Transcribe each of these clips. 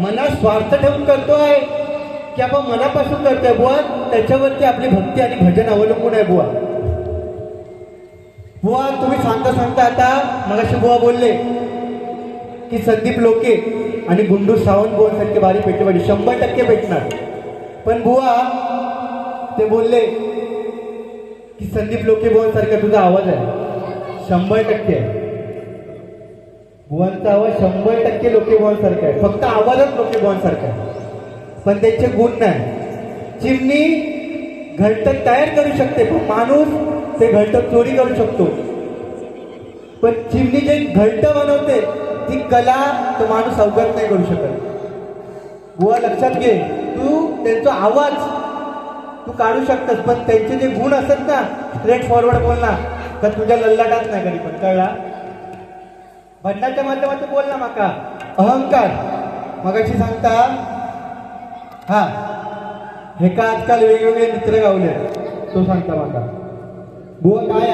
मनात स्वार्थ ठेवून करतोय की आपण मनापासून करतोय बुवा. त्याच्यावरती आपली भक्ती आणि भजन अवलंबून आहे बुवा. बुवा तुम्ही सांगता सांगता आता मगाशी बुवा बोलले की संदीप लोके आणि गुंडू सावंत बुवा सारखे बारी पाहिजे शंभर टक्के भेटणार. पण बुवा ते बोलले की संदीप लोके बुवा सारखा तुझा आवाज आहे. शंभर टक्के आहे. बुवांचा आवाज शंभर टक्के लोके सारखा आहे. फक्त आवाजच लोके सारखा आहे. पण त्यांचे गुण नाही. चिमणी घटक तयार करू शकते पण माणूस ते घटक चोरी करू शकतो. पण चिमणी जे घरटं बनवते ती कला तो माणूस अवगत नाही करू शकत. बुवा लक्षात घे. तू त्यांचा आवाज तू काढू शकतस पण त्यांचे जे गुण असतात ना स्ट्रेट फॉरवर्ड बोलणार तर तुझ्या लल्लाटात नाही कधी पण कळला? भजनाच्या माध्यमातून बोल ना माका. अहंकार. मगाशी सांगता हा हे का आजकाल वेगवेगळे मित्र गावले? तो सांगता माका. बुवा काय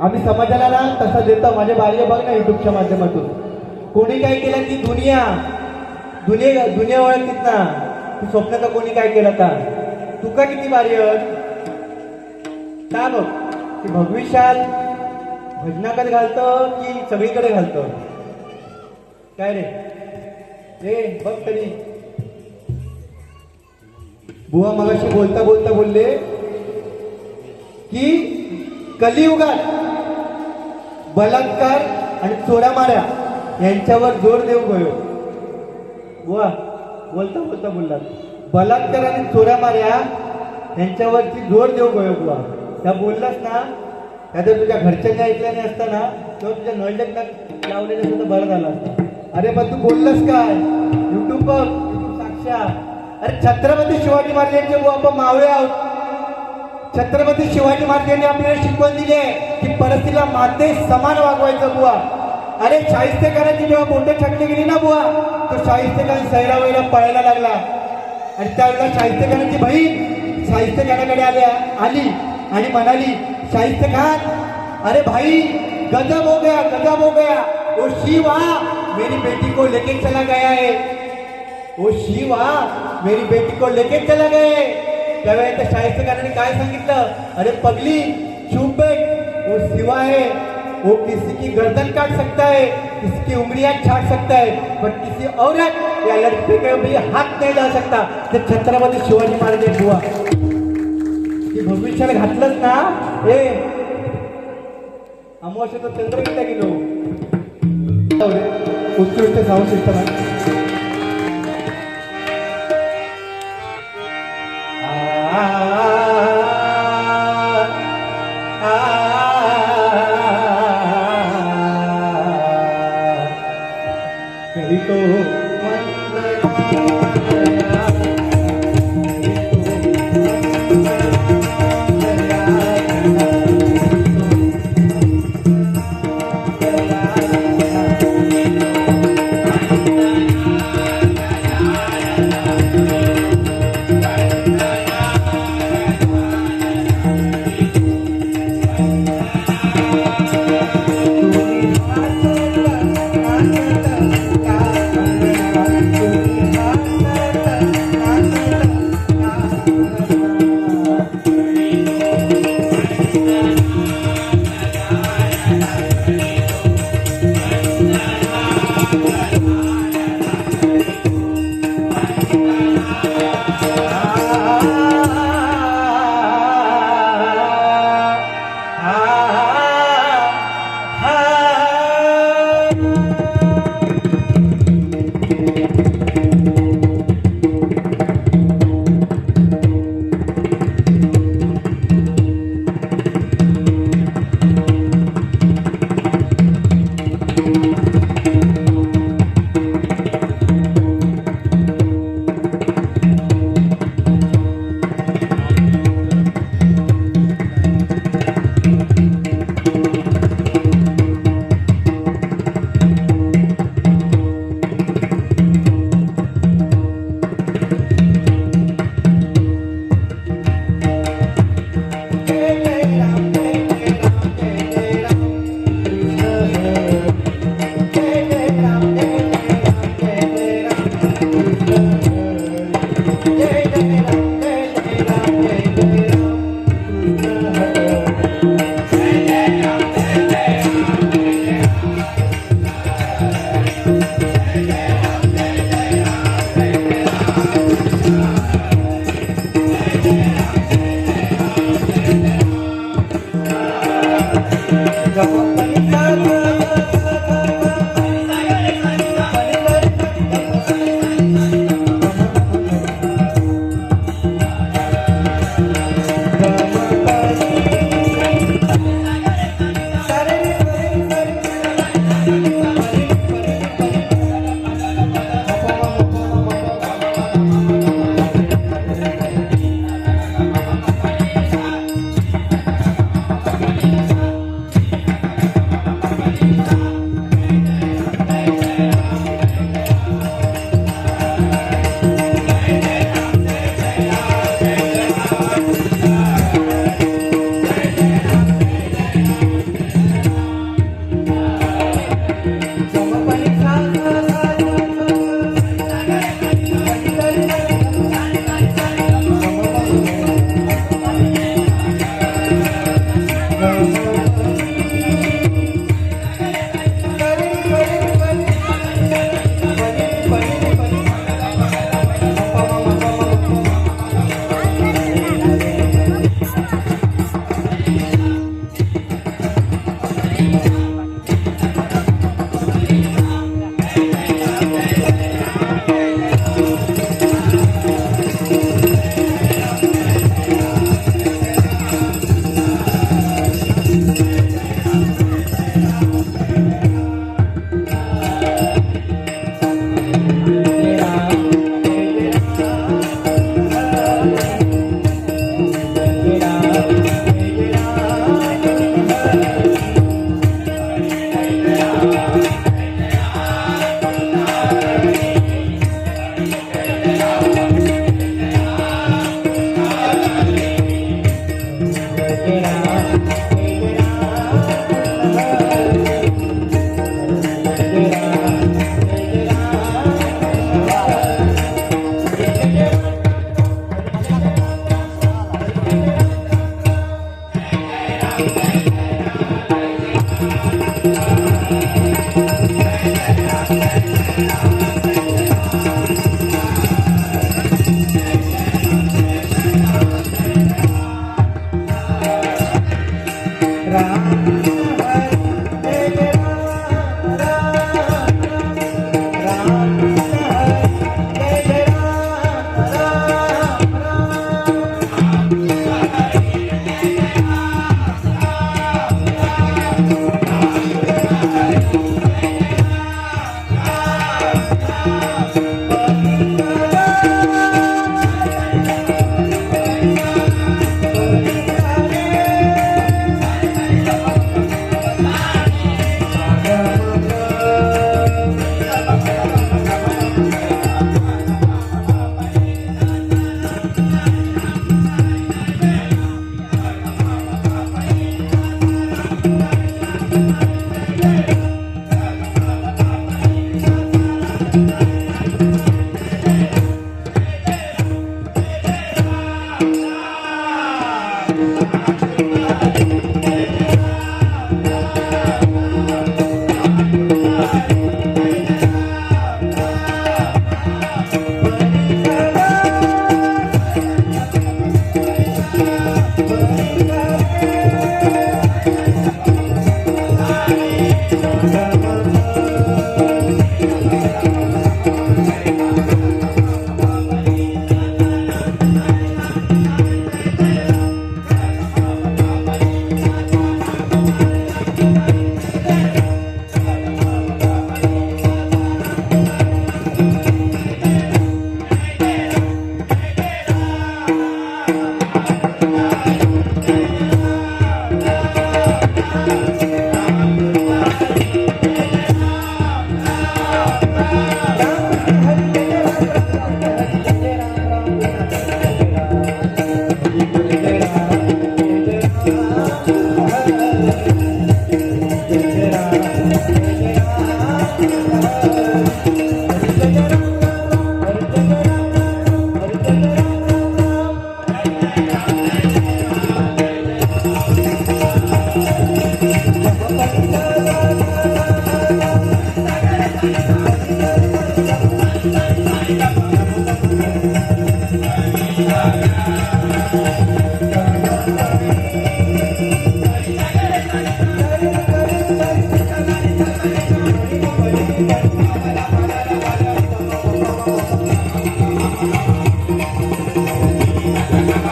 आम्ही समाजाला ना तसा देतो माझे बाह्य बघ ना युट्यूबच्या माध्यमातून. कोणी काय केलं ती दुनिया? दुनिया दुनिया ओळखीत ना. तू स्वप्नाचा कोणी काय केलं का तुका किती बारी का बघ की भविष्यात भजनाकडे घालतं की सगळीकडे घालतं? काय रे? ए बघ तरी. बुवा मगाशी बोलता बोलता बोलले की कलियुगात बलात्कार आणि चोऱ्यामाऱ्या यांच्यावर जोर देऊ गयो. बुवा बोलता बोलता बोललात. बलात्कार आणि चोऱ्यामाऱ्या यांच्यावरती जोर देऊ गयो बुवा. त्या बोललास ना त्या तुझ्या घरच्यांनी ऐकल्याने असताना तेव्हा तुझ्या नळजगनात लावलेलं सुद्धा बरं झालं असतं. अरे पण तू बोललंस काय? युट्यूब बघ साक्षात. अरे छत्रपती शिवाजी महाराजांचे बुवा आपण मावळे आहोत. छत्रपती शिवाजी महाराजांनी आपल्याला शिकवण दिली आहे की परिस्थितीला माते समान वागवायचं बुवा. अरे शाहिस्तेकरांची जेव्हा बोटं छाटली गेली ना बुवा तो शाहिस्तेकरांनी सैरा वैरा पळायला लागला. आणि त्यावेळेला शाहिस्तेकरांची बहीण साहित्यकाराकडे आल्या आली आणि म्हणाली साहित्यकार अरे भाई गजब हो गया गजब हो गया। ओ शिवा मेरी बेटी को लेके चला गया है। वो शिवा मेरी बेटी को लेके चला गए त्यावेळेस त्या शाहिस्तेखानाने काय सांगितलं अरे पगली चुप बैठ। वो शिवा है। वो किसी की गर्दन काट सकता है किसी की उंगलियां छाट सकता है पर किसी औरत या लड़के के भी हाथ नहीं ला सकता। जब छत्रपति शिवाजी महाराज हुआ। की भविष्याला घातलंच ना. हे अमावश्याचा चंद्र किती गेलो उत्कृष्ट साऊंड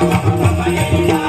Baba Yaga.